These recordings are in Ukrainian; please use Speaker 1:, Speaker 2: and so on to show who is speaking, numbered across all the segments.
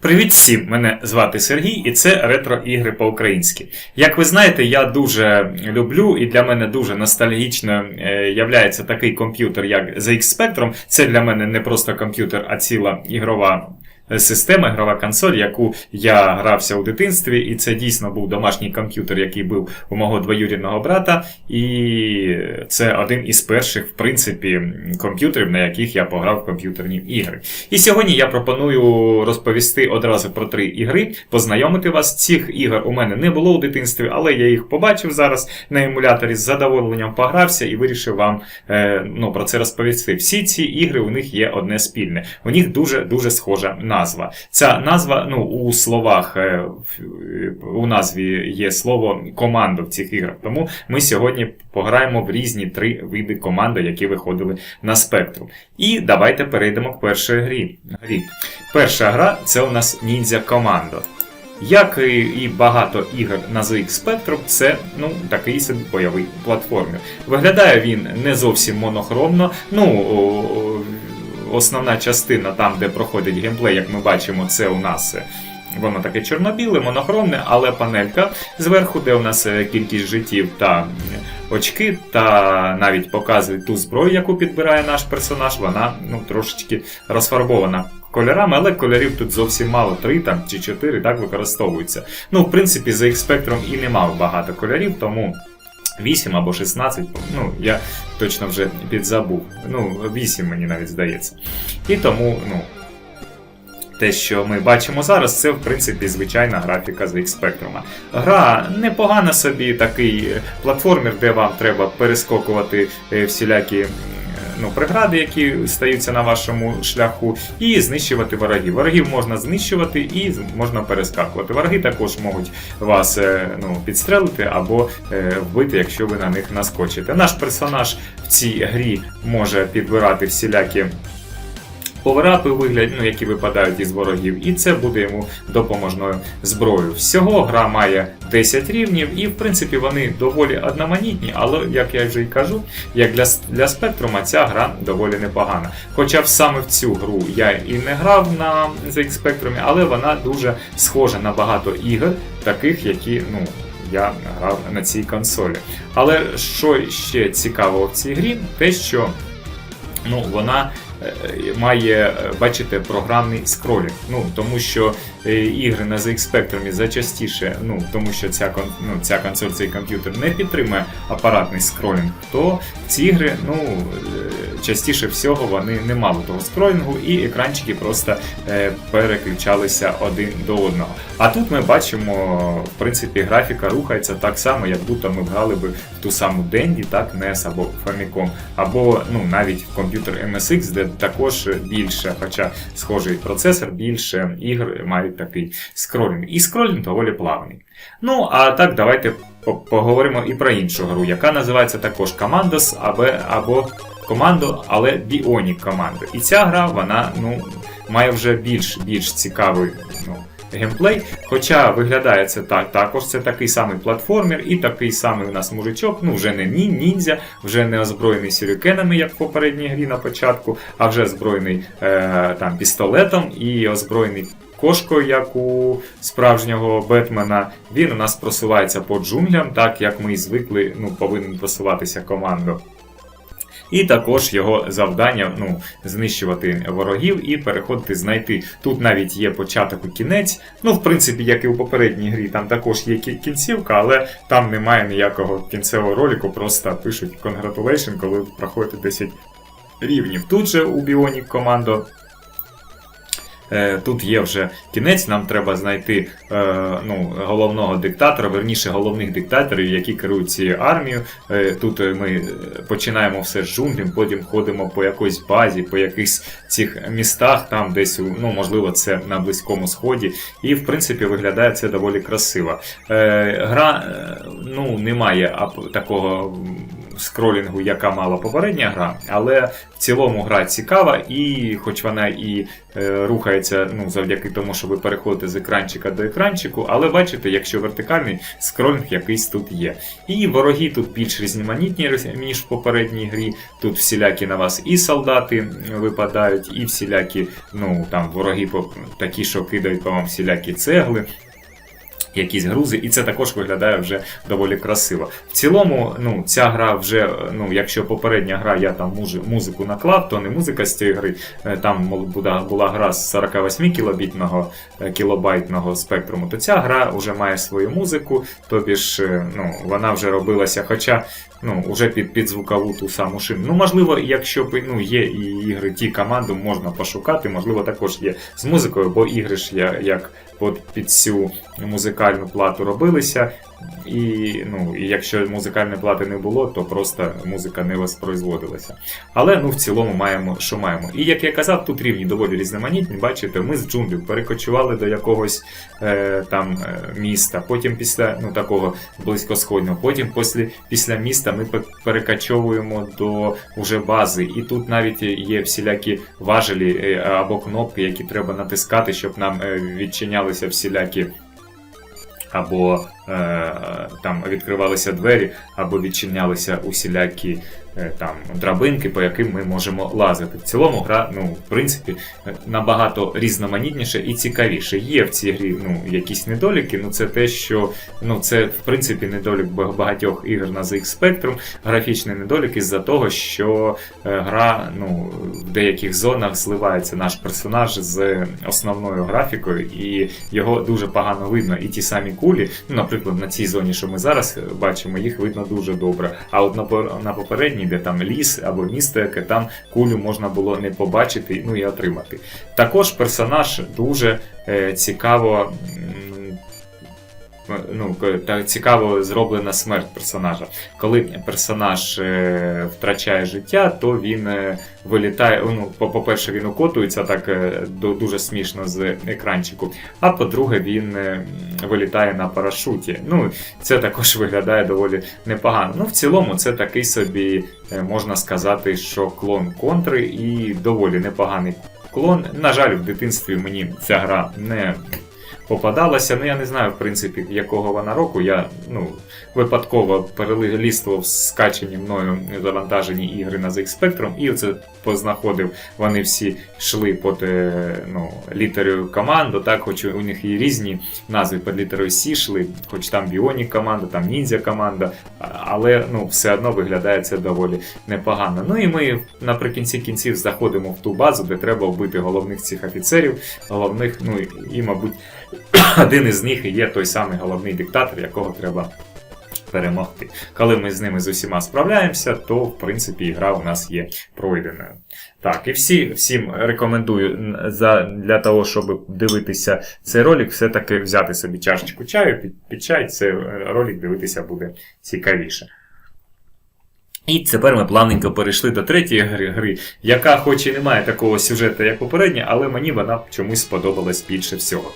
Speaker 1: Привіт всім! Мене звати Сергій, і це ретро-ігри по-українськи. Як ви знаєте, я дуже люблю і для мене дуже ностальгічно е, являється такий комп'ютер, як ZX Spectrum. Це для мене не просто комп'ютер, а ціла ігрова система, ігрова консоль, яку я грався у дитинстві, і це дійсно був домашній комп'ютер, який був у мого двоюрідного брата. І це один із перших, в принципі, комп'ютерів, на яких я пограв в комп'ютерні ігри. І сьогодні я пропоную розповісти одразу про три ігри, познайомити вас. Цих ігор у мене не було у дитинстві, але я їх побачив зараз на емуляторі з задоволенням погрався і вирішив вам е, ну, про це розповісти. Всі ці ігри у них є одне спільне. У них дуже дуже схожа назва. Ця назва, ну, у словах е, у назві є слово команда в цих іграх. Тому ми сьогодні пограємо в різні три види команди, які виходили на спектру. І давайте перейдемо к першій грі. грі. Перша гра це у нас Ninja Commando. Як і багато ігор на ZX Spectrum, це ну, такий собі бойовий платформер. Виглядає він не зовсім монохромно. Ну, основна частина, там, де проходить геймплей, як ми бачимо, це у нас. е, Воно таке чорно-біле, монохромне, але панелька зверху, де у нас е, кількість життів та очки, та навіть показує ту зброю, яку підбирає наш персонаж, вона ну, трошечки розфарбована кольорами, але кольорів тут зовсім мало, 3 там, чи 4 так використовуються. Ну, в принципі, за X-Spectrum і не мав багато кольорів, тому 8 або 16, ну, я точно вже підзабув. Ну, 8 мені навіть здається. І тому, ну. Те, що ми бачимо зараз, це в принципі звичайна графіка з X-Spectrum. Гра непогана собі, такий е, платформер, де вам треба перескокувати е, всілякі ну, прегради, які стаються на вашому шляху, і знищувати ворогів. Ворогів можна знищувати і можна перескакувати. Вороги також можуть вас е, ну, підстрелити або е, вбити, якщо ви на них наскочите. Наш персонаж в цій грі може підбирати всілякі поверапи вигляд, ну, які випадають із ворогів, і це буде йому допоможною зброєю. Всього гра має 10 рівнів, і в принципі вони доволі одноманітні, але як я вже й кажу, як для, для спектрума ця гра доволі непогана. Хоча саме в цю гру я і не грав на ZX Spectrum, але вона дуже схожа на багато ігор, таких, які, ну. Я грав на цій консолі. Але що ще цікавого в цій грі, те, що ну, вона має, бачити бачите, програмний скролінг. Ну, тому що е, ігри на ZX Spectrum зачастіше, ну, тому що ця, ну, ця консоль, цей комп'ютер не підтримує апаратний скролінг, то ці ігри, ну, е, частіше всього вони не мали того скролінгу, і екранчики просто е, переключалися один до одного. А тут ми бачимо, в принципі, графіка рухається так само, як будто ми грали би в ту саму Dendy, так, NES або Famicom, або ну, навіть в комп'ютер MSX, де також більше, хоча схожий процесор, більше ігр мають такий скролінг. І скролінг доволі плавний. Ну, а так, давайте поговоримо і про іншу гру, яка називається також Commandos або, або Командо, але Bionic Commando. І ця гра, вона ну, має вже більш, більш цікавий. Ну, геймплей. Хоча виглядає це так, також це такий самий платформер і такий самий у нас мужичок, ну вже не ні, ніндзя, вже не озброєний сюрикенами, як в попередній грі на початку, а вже озброєний е, там пістолетом і озброєний. Кошкою, як у справжнього Бетмена, він у нас просувається по джунглям, так як ми і звикли, ну, повинен просуватися командо. І також його завдання ну, знищувати ворогів і переходити, знайти. Тут навіть є початок і кінець. Ну, в принципі, як і у попередній грі, там також є кінцівка, але там немає ніякого кінцевого ролику, просто пишуть Congratulation, коли проходите 10 рівнів. Тут же у Bionic командо. Е, Тут є вже кінець, нам треба знайти е, ну, головного диктатора, верніше головних диктаторів, які керують цією армією. Е, Тут ми починаємо все з джунглів, потім ходимо по якоїсь базі, по якихось цих містах, там десь, ну, можливо, це на Близькому Сході. І, в принципі, виглядає це доволі красиво. Гра ну, не має ап- такого скролінгу, яка мала попередня гра, але в цілому гра цікава, і хоч вона і е, рухається ну, завдяки тому, що ви переходите з екранчика до екранчику, але бачите, якщо вертикальний скролінг якийсь тут є. І вороги тут більш різноманітні, ніж в попередній грі. Тут всілякі на вас і солдати випадають, і всілякі ну, там, вороги такі, що кидають по вам всілякі цегли. Якісь грузи, і це також виглядає вже доволі красиво. В цілому, ну, ця гра вже, ну, якщо попередня гра, я там музику наклав, то не музика з цієї гри. Е, Там була, гра з 48 кілобітного е, кілобайтного спектруму, то ця гра вже має свою музику, тобі ж е, ну, вона вже робилася, хоча ну, вже під, під звукову ту саму шину. Ну, можливо, якщо ну, є і ігри, ті команду можна пошукати, можливо, також є з музикою, бо ігри ж я- як під цю музикальну плату робилися. І, ну, і якщо музикальної плати не було, то просто музика не воспроизводилася. Але ну, в цілому маємо, що маємо. І як я казав, тут рівні доволі різноманітні. Бачите, ми з джунглів перекочували до якогось е, там е, міста, потім після ну, такого близькосходнього, потім після, після міста ми пе- перекочовуємо до уже бази. І тут навіть є всілякі важелі е, або кнопки, які треба натискати, щоб нам е, відчинялися всілякі або там відкривалися двері, або відчинялися усілякі е, там драбинки, по яким ми можемо лазити. В цілому гра, ну, в принципі, е, набагато різноманітніше і цікавіше. Є в цій грі ну, якісь недоліки, ну це те, що ну, це в принципі недолік багатьох ігор на ZX Spectrum, графічний недолік із-за того, що е, гра ну, в деяких зонах зливається наш персонаж з основною графікою, і його дуже погано видно. І ті самі кулі, ну, наприклад, на цій зоні, що ми зараз бачимо, їх видно дуже добре. А от на, попередній, де там ліс або місто, яке там кулю можна було не побачити, ну і отримати. Також персонаж дуже е, цікаво. Ну, к- та цікаво зроблена смерть персонажа. Коли персонаж е, втрачає життя, то він е, вилітає. Ну, по- по-перше, він укотується так е, дуже смішно з екранчику. А по-друге, він е, вилітає на парашуті. Ну, це також виглядає доволі непогано. Ну, в цілому, це такий собі, е, можна сказати, що клон контри і доволі непоганий клон. На жаль, в дитинстві мені ця гра не попадалася. Ну, я не знаю, в принципі, якого вона року. Я ну, випадково перелістував скачені мною завантажені ігри на ZX Spectrum, і оце познаходив. Вони всі йшли під е, ну, літерою команду, так, хоч у них і різні назви під літерою C йшли, хоч там Bionic команда, там Ninja команда, але ну, все одно виглядає це доволі непогано. Ну і ми наприкінці кінців заходимо в ту базу, де треба вбити головних цих офіцерів, головних, ну і, мабуть, один із них і є той самий головний диктатор, якого треба перемогти. Коли ми з ними з усіма справляємося, то в принципі гра у нас є пройденою. Так, і всі, всім рекомендую за, для того, щоб дивитися цей ролик, все-таки взяти собі чашечку чаю, під, під чай, цей е, ролик дивитися буде цікавіше. І тепер ми плавненько перейшли до третьої гри, гри, яка хоч і не має такого сюжету, як попередня, але мені вона чомусь сподобалась більше всього.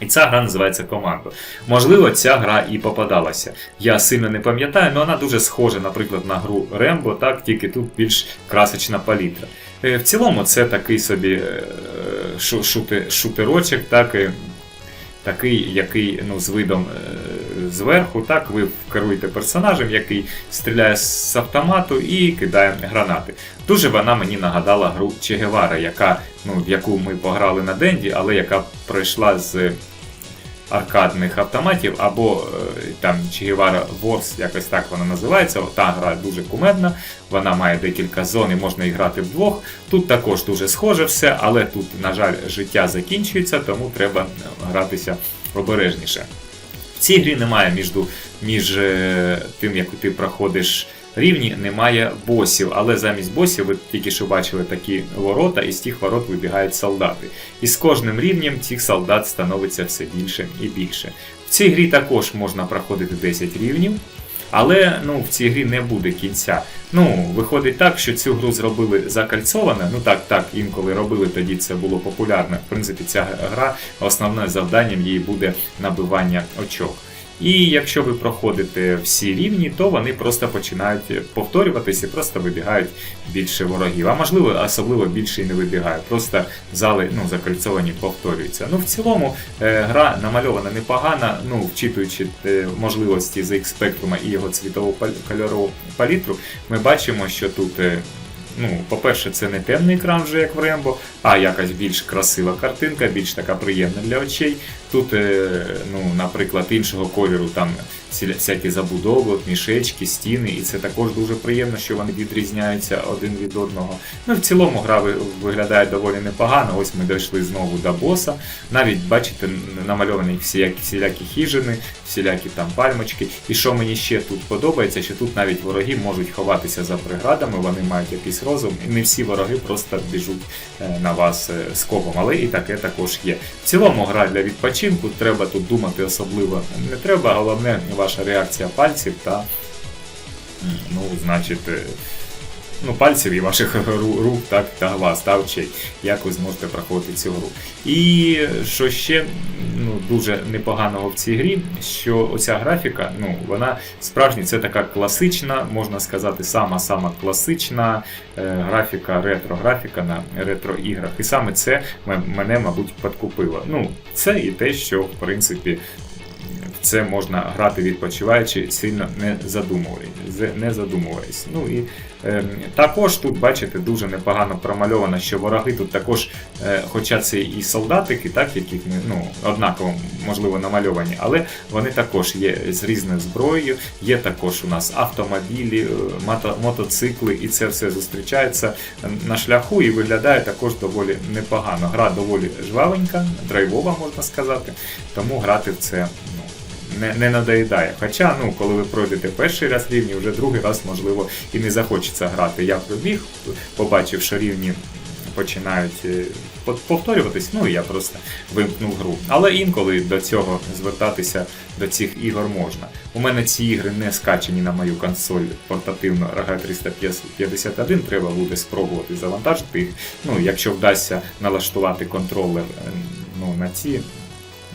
Speaker 1: І ця гра називається Командо. Можливо, ця гра і попадалася. Я сильно не пам'ятаю, але вона дуже схожа, наприклад, на гру Рембо, так, тільки тут більш красочна палітра. Е, В цілому це такий собі е, шутерочок, так, такий, який ну, з видом е, зверху, так, ви керуєте персонажем, який стріляє з автомату і кидає гранати. Дуже вона мені нагадала гру Че Гевара, яка, ну, яку ми пограли на Денді, але яка пройшла з аркадних автоматів, або е, там Guevara Wars, якось так вона називається. Та гра дуже кумедна, вона має декілька зон і можна і грати вдвох. Тут також дуже схоже все, але тут, на жаль, життя закінчується, тому треба гратися обережніше. В цій грі немає між, між е, тим, як ти проходиш рівні, немає босів, але замість босів ви тільки що бачили такі ворота, і з тих ворот вибігають солдати. І з кожним рівнем цих солдат становиться все більше і більше. В цій грі також можна проходити 10 рівнів. Але ну, в цій грі не буде кінця. Ну, виходить так, що цю гру зробили закальцовано. Ну так, так, інколи робили, тоді це було популярно. В принципі, ця гра основним завданням її буде набивання очок. І якщо ви проходите всі рівні, то вони просто починають повторюватися просто вибігають більше ворогів. А можливо, особливо більше і не вибігає. Просто зали ну, закольцовані повторюються. Ну, в цілому е, гра намальована непогана, ну, вчитуючи е, можливості ZX Spectrum і його цвітову кольорову палітру, ми бачимо, що тут. Ну, по-перше, це не темний екран вже як в Рембо, а якась більш красива картинка, більш така приємна для очей. Тут, е, ну, наприклад, іншого кольору там всякі забудови, мішечки, стіни, і це також дуже приємно, що вони відрізняються один від одного. Ну, в цілому гра виглядає доволі непогано. Ось ми дійшли знову до боса. Навіть бачите, намальовані всілякі, всілякі хижини, всілякі там пальмочки. І що мені ще тут подобається, що тут навіть вороги можуть ховатися за преградами, вони мають якийсь розум, і не всі вороги просто біжуть е, на вас е, скопом, але і таке також є. В цілому гра для відпочинку, треба тут думати особливо не треба, головне ваша реакція пальців та, ну, значить. Ну, пальців і ваших рук, так, та глаз, та очей, як ви зможете проходити цю гру. І що ще ну, дуже непоганого в цій грі, що оця графіка, ну, вона справжня, це така класична, можна сказати, сама-сама класична е, графіка, ретро-графіка на ретро-іграх. І саме це мене, мабуть, підкупило. Ну, це і те, що, в принципі, це можна грати відпочиваючи, сильно не задумуючись. Не задумуючись. Ну і е, також тут, бачите, дуже непогано промальовано, що вороги тут також, е, хоча це і солдатики, так, яких ми ну, однаково можливо намальовані, але вони також є з різною зброєю. Є також у нас автомобілі, е, мото, мотоцикли, і це все зустрічається на шляху і виглядає також доволі непогано. Гра доволі жвавенька, драйвова, можна сказати, тому грати в це. Не, не надоїдає. Хоча, ну, коли ви пройдете перший раз рівні, вже другий раз, можливо, і не захочеться грати. Я пробіг, побачив, що рівні починають е, повторюватись, ну і я просто вимкнув гру. Але інколи до цього звертатися до цих ігор можна. У мене ці ігри не скачені на мою консоль портативну RG 351, треба буде спробувати завантажити їх. Ну, якщо вдасться налаштувати контролер е, ну, на ці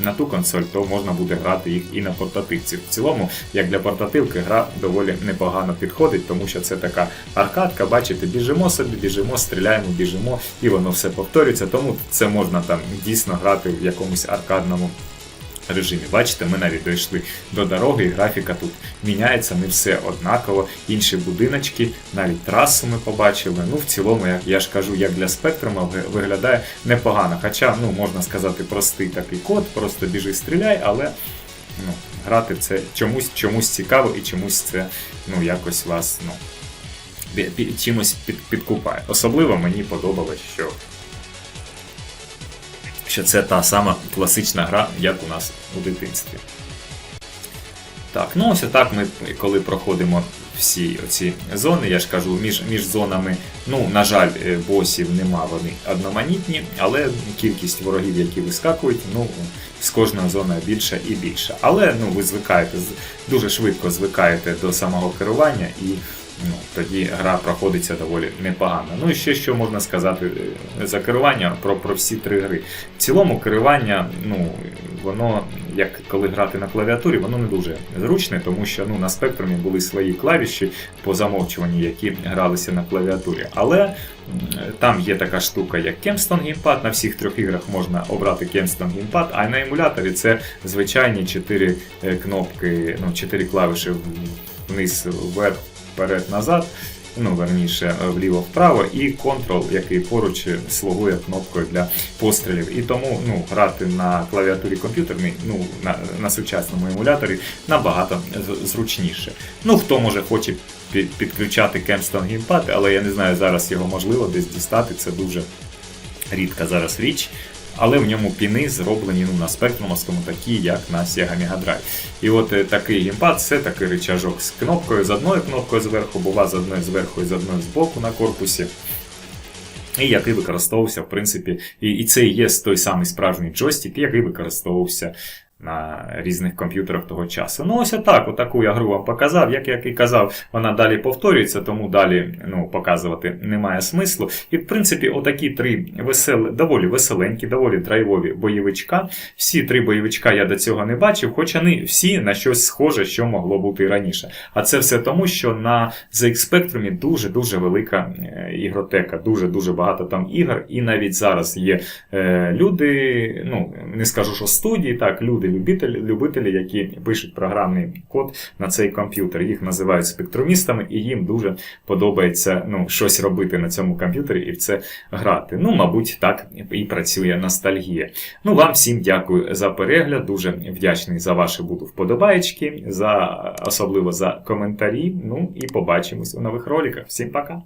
Speaker 1: на ту консоль, то можна буде грати їх і на портативці. В цілому, як для портативки, гра доволі непогано підходить, тому що це така аркадка, бачите, біжимо собі, біжимо, стріляємо, біжимо, і воно все повторюється. Тому це можна там дійсно грати в якомусь аркадному. Режимі. Бачите, ми навіть дійшли до дороги, і графіка тут міняється, не все однаково. Інші будиночки, навіть трасу ми побачили. Ну, в цілому, як я ж кажу, як для спектрума виглядає непогано. Хоча, ну, можна сказати, простий такий код, просто біжи, стріляй, але ну, грати це чомусь, чомусь цікаво і чомусь це ну, якось вас ну, чимось під, підкупає. Особливо мені подобалось, що що це та сама класична гра, як у нас у дитинстві. Так, ну ось так ми, коли проходимо всі оці зони, я ж кажу, між, між зонами, ну, на жаль, е, босів нема, вони одноманітні, але кількість ворогів, які вискакують, ну, з кожною зоною більше і більше. Але ну, ви звикаєте, дуже швидко звикаєте до самого керування і ну, тоді гра проходиться доволі непогано. Ну і ще що можна сказати е, за керування про, про всі три гри. В цілому керування, ну, воно, як коли грати на клавіатурі, воно не дуже зручне, тому що ну, на спектрумі були свої клавіші по замовчуванню, які гралися на клавіатурі. Але там є така штука, як Kempston Gamepad. На всіх трьох іграх можна обрати Kempston Gamepad, а на емуляторі це звичайні чотири е, кнопки, ну, чотири клавіші вниз, вверх, вперед, назад. Ну, верніше, вліво-вправо, і Ctrl, який поруч слугує кнопкою для пострілів. І тому ну, грати на клавіатурі комп'ютерній, ну, на, на сучасному емуляторі набагато зручніше. Ну, хто може хоче під- підключати Kempston Gamepad, але я не знаю, зараз його можливо десь дістати, це дуже рідка зараз річ. Але в ньому піни зроблені ну, на спектрумовському, такі, як на Sega Mega Drive. І от е, такий гімпад це такий речажок з кнопкою, з одною кнопкою зверху, бува з одною зверху і з одною збоку на корпусі. І який використовувався, в принципі, і, і це і є той самий справжній джойстик, який використовувався на різних комп'ютерах того часу. Ну, ось отак, отаку я гру вам показав. Як я і казав, вона далі повторюється, тому далі ну, показувати немає смислу. І, в принципі, отакі три весел... доволі веселенькі, доволі драйвові бойовичка. Всі три бойовичка я до цього не бачив, хоча вони всі на щось схоже, що могло бути раніше. А це все тому, що на ZX Spectrum дуже-дуже велика е, ігротека, дуже-дуже багато там ігор, і навіть зараз є е, люди, ну не скажу, що студії, так, люди, любителі, любителі, які пишуть програмний код на цей комп'ютер. Їх називають спектрумістами, і їм дуже подобається ну, щось робити на цьому комп'ютері і в це грати. Ну, мабуть, так і працює ностальгія. Ну, вам всім дякую за перегляд. Дуже вдячний за ваші буду вподобаєчки, за особливо за коментарі. Ну і побачимось у нових роликах. Всім пока!